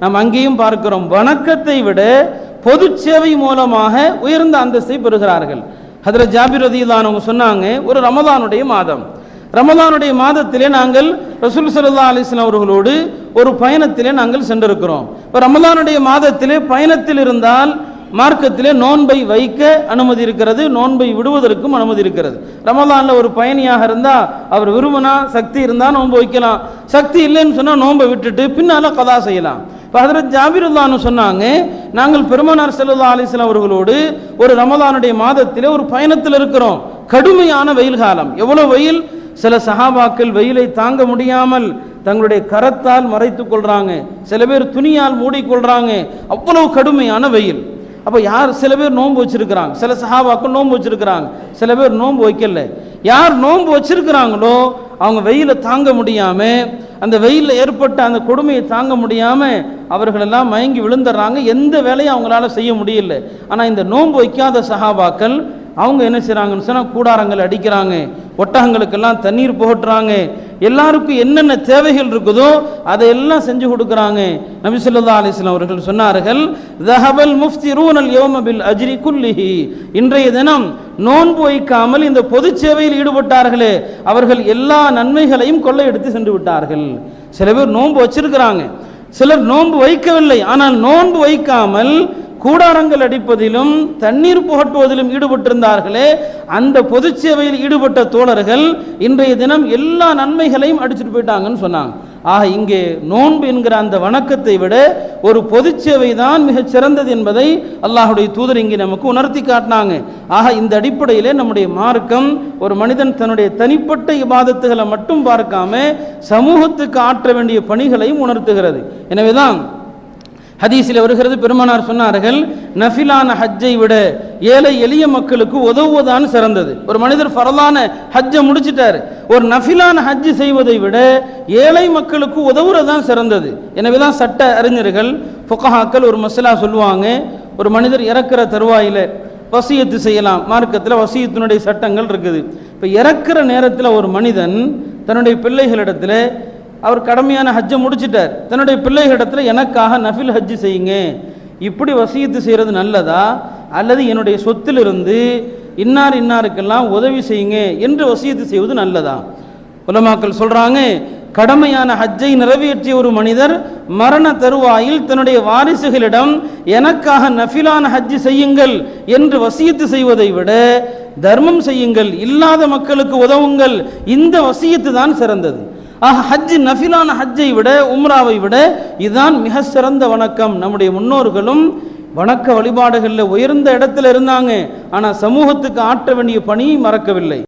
நாம் அங்கேயும் பார்க்கிறோம் வணக்கத்தை விட பொது சேவை மூலமாக உயர்ந்த அந்தஸ்தை பெறுகிறார்கள். அதில் ஜாபிர் ரதியில்லானவங்க சொன்னாங்க ஒரு ரமதானுடைய மாதம். ரமதானுடைய மாதத்திலே நாங்கள் ரசூல் சல்லா அலிஸ்லாம் அவர்களோடு ஒரு பயணத்திலே நாங்கள் சென்றிருக்கிறோம். இப்போ ரமதானுடைய மாதத்திலே பயணத்தில் இருந்தால் மார்க்கத்திலே நோன்பை வைக்க அனுமதி இருக்கிறது நோன்பை விடுவதற்கும் அனுமதி இருக்கிறது. ரமலான்ல ஒரு பயணியாக இருந்தா அவர் விரும்பினா சக்தி இருந்தா நோன்பு வைக்கலாம். சக்தி இல்லைன்னு சொன்னா நோன்பை விட்டுட்டு பின்னால கதா செய்யலாம். இப்போ ஹதரத் ஜாபிருல்லான்னு சொன்னாங்க நாங்கள் பெருமனார் செல்லா அலிஸ்லாம் அவர்களோடு ஒரு ரமலானுடைய மாதத்திலே ஒரு பயணத்தில் இருக்கிறோம். கடுமையான வெயில் காலம். எவ்வளவு வெயில்? சில சஹாபாக்கள் வெயிலை தாங்க முடியாமல் தங்களுடைய கரத்தால் மறைத்துக் கொள்றாங்க. சில பேர் துணியால் மூடிக்கொள்றாங்க. அவ்வளவு கடுமையான வெயில். அப்போ யார் சில பேர் நோன்பு வச்சிருக்கிறாங்க? சில சஹாபாக்கள் நோன்பு வச்சிருக்கிறாங்க. சில பேர் நோன்பு வைக்கல. யார் நோன்பு வச்சிருக்கிறாங்களோ அவங்க வெயிலை தாங்க முடியாம அந்த வெயிலில் ஏற்பட்ட அந்த கொடுமையை தாங்க முடியாம அவர்களெல்லாம் மயங்கி விழுந்துடுறாங்க எந்த வேலையும் அவங்களால செய்ய முடியல. ஆனால் இந்த நோன்பு வைக்காத சஹாபாக்கள் அவங்க என்ன செய்கிறாங்கன்னு சொன்னால் கூடாரங்கள் அடிக்கிறாங்க. ஒட்டகங்களுக்கெல்லாம் தண்ணீர் புகட்டுறாங்க. எல்லாருக்கும் என்னென்ன தேவைகள் இருக்குதோ அதையெல்லாம் செஞ்சு கொடுக்குறாங்க. நபி சொல்லா அலிஸ்லாம் அவர்கள் சொன்னார்கள் தஹபல் முஃப்திரூனல் யௌம பில் அஜ்ரி குல்லிஹி. இன்றைய தினம் நோன்பு வைக்காமல் இந்த பொது சேவையில் ஈடுபட்டார்களே அவர்கள் எல்லா நன்மைகளையும் கொள்ளையடித்து சென்று விட்டார்கள். சில பேர் நோன்பு வச்சிருக்கிறாங்க. சிலர் நோன்பு வைக்கவில்லை ஆனால் நோன்பு வைக்காமல் கூடாரங்கள் அடிப்பதிலும் தண்ணீர் புகட்டுவதிலும் ஈடுபட்டிருந்தார்களே அந்த பொது சேவையில் ஈடுபட்ட தோழர்கள் இன்றைய தினம் எல்லா நன்மைகளையும் அடிச்சுட்டு போயிட்டாங்கன்னு சொன்னாங்க. ஆக இங்கே நோன்பு என்கிற அந்த வணக்கத்தை விட ஒரு பொது சேவை தான் மிகச் சிறந்தது என்பதை அல்லாஹுடைய தூதர் இங்கே நமக்கு உணர்த்தி காட்டினாங்க. ஆக இந்த அடிப்படையிலே நம்முடைய மார்க்கம் ஒரு மனிதன் தன்னுடைய தனிப்பட்ட இபாதத்துகளை மட்டும் பார்க்காம சமூகத்துக்கு ஆற்ற வேண்டிய பணிகளையும் உணர்த்துகிறது. எனவேதான் ஹதீஸில் வருகிறது பெருமானார் சொன்னார்கள் நஃபிலான ஹஜ்ஜை விட ஏழை எளிய மக்களுக்கு உதவுவதான் சிறந்தது. ஒரு மனிதர் ஃபரலான ஹஜ்ஜை முடிச்சிட்டாரு. ஒரு நஃபிலான ஹஜ்ஜு செய்வதை விட ஏழை மக்களுக்கு உதவுறதுதான் சிறந்தது. எனவே தான் சட்ட அறிஞர்கள் ஃபொக்கஹாக்கள் ஒரு மசலா சொல்லுவாங்க ஒரு மனிதர் இறக்குற தருவாயில் வசியத்து செய்யலாம். மார்க்கத்தில் வசியத்தினுடைய சட்டங்கள் இருக்குது. இப்போ இறக்குற நேரத்தில் ஒரு மனிதன் தன்னுடைய பிள்ளைகளிடத்தில் அவர் கடமையான ஹஜ்ஜை முடிச்சிட்டார். தன்னுடைய பிள்ளைகளிடத்தில் எனக்காக நஃபில் ஹஜ்ஜு செய்யுங்க. இப்படி வசியத்து செய்கிறது நல்லதா? அல்லது என்னுடைய சொத்திலிருந்து இன்னார் இன்னாருக்கெல்லாம் உதவி செய்யுங்க. என்று வசியத்து செய்வது நல்லதா? உலமாக்கள் சொல்கிறாங்க கடமையான ஹஜ்ஜை நிறைவேற்றிய ஒரு மனிதர் மரண தருவாயில் தன்னுடைய வாரிசுகளிடம் எனக்காக நஃபிலான ஹஜ்ஜு செய்யுங்கள் என்று வசியத்து செய்வதை விட தர்மம் செய்யுங்கள். இல்லாத மக்களுக்கு உதவுங்கள். இந்த வசியத்து தான் சிறந்தது. ஆக ஹஜ் நஃபிலான ஹஜ்ஜை விட உம்ராவை விட இதுதான் மிக சிறந்த வணக்கம். நம்முடைய முன்னோர்களும் வணக்க வழிபாடுகளில் உயர்ந்த இடத்துல இருந்தாங்க. ஆனால் சமூகத்துக்கு ஆற்ற வேண்டிய பணியை மறக்கவில்லை.